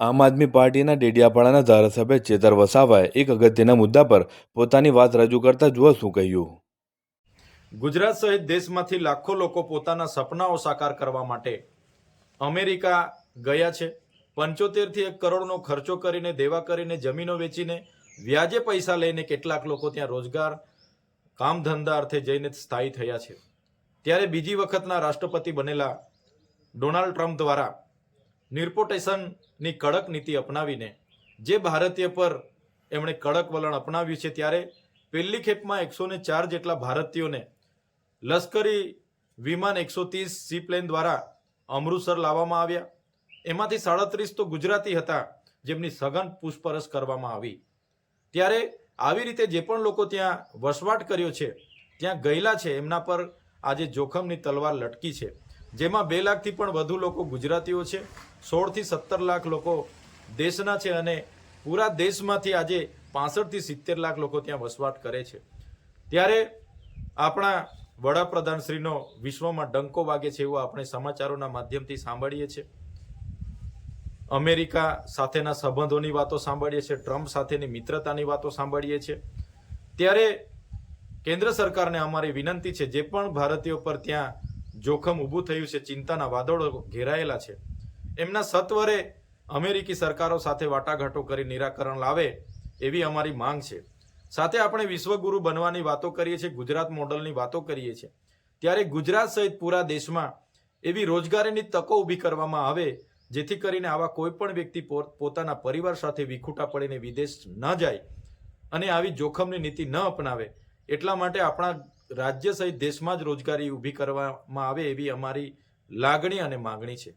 આમ આદમી પાર્ટીના ડેડિયાપાડાના ધારાસભ્ય ચેતર વસાવાએ એક અગત્યના મુદ્દા પર પોતાની વાત રજૂ કરતા જુઓ શું કહ્યું. ગુજરાત સહિત દેશમાંથી લાખો લોકો પોતાના સપનાઓ સાકાર કરવા માટે અમેરિકા ગયા છે. પંચોતેરથી એક કરોડનો ખર્ચો કરીને, દેવા કરીને, જમીનો વેચીને, વ્યાજે પૈસા લઈને કેટલાક લોકો ત્યાં રોજગાર કામ ધંધા અર્થે જઈને સ્થાયી થયા છે. ત્યારે બીજી વખતના રાષ્ટ્રપતિ બનેલા ડોનાલ્ડ ટ્રમ્પ દ્વારા નિર્પોટેશનની કડક નીતિ અપનાવીને, જે ભારતીય પર એમણે કડક વલણ અપનાવ્યું છે ત્યારે પહેલી ખેપમાં એકસો ને ચાર જેટલા ભારતીયોને લશ્કરી વિમાન એકસો ત્રીસ સીપ્લેન દ્વારા અમૃતસર લાવવામાં આવ્યા. એમાંથી સાડત્રીસ તો ગુજરાતી હતા, જેમની સઘન પૂછપરછ કરવામાં આવી. ત્યારે આવી રીતે જે પણ લોકો ત્યાં વસવાટ કર્યો છે, ત્યાં ગયેલા છે, એમના પર આજે જોખમની તલવાર લટકી છે. જેમાં બે લાખથી પણ વધુ લોકો ગુજરાતીઓ છે, સોળથી સત્તર લાખ લોકો દેશના છે અને પૂરા દેશમાંથી આજે પાસઠથી સિત્તેર લાખ લોકો ત્યાં વસવાટ કરે છે. ત્યારે આપણા વડાપ્રધાનશ્રીનો વિશ્વમાં ડંકો વાગે છે એવું આપણે સમાચારોના માધ્યમથી સાંભળીએ છીએ. અમેરિકા સાથેના સંબંધોની વાતો સાંભળીએ છીએ, ટ્રમ્પ સાથેની મિત્રતાની વાતો સાંભળીએ છીએ. ત્યારે કેન્દ્ર સરકારને અમારી વિનંતી છે, જે પણ ભારતીયો પર ત્યાં જોખમ ઊભું થયું છે, ચિંતાના વાદળો ઘેરાયેલા છે. એમના સત્વરે અમેરિકી સરકારો સાથે વાટાઘાટો કરી નિરાકરણ લાવે એવી અમારી માંગ છે. સાથે આપણે વિશ્વગુરુ બનવાની વાતો કરીએ છીએ, ગુજરાત મોડલની વાતો કરીએ છીએ. ત્યારે ગુજરાત સહિત પૂરા દેશમાં એવી રોજગારીની તકો ઊભી કરવામાં આવે, જેથી કરીને આવા કોઈ પણ વ્યક્તિ પોતાના પરિવાર સાથે વિખૂટા પડીને વિદેશ ન જાય અને આવી જોખમની નીતિ ન અપનાવે. એટલા માટે આપણા રાજ્ય સહિત દેશમાં જ રોજગારી ઊભી કરવામાં આવે એવી અમારી લાગણી અને માગણી છે.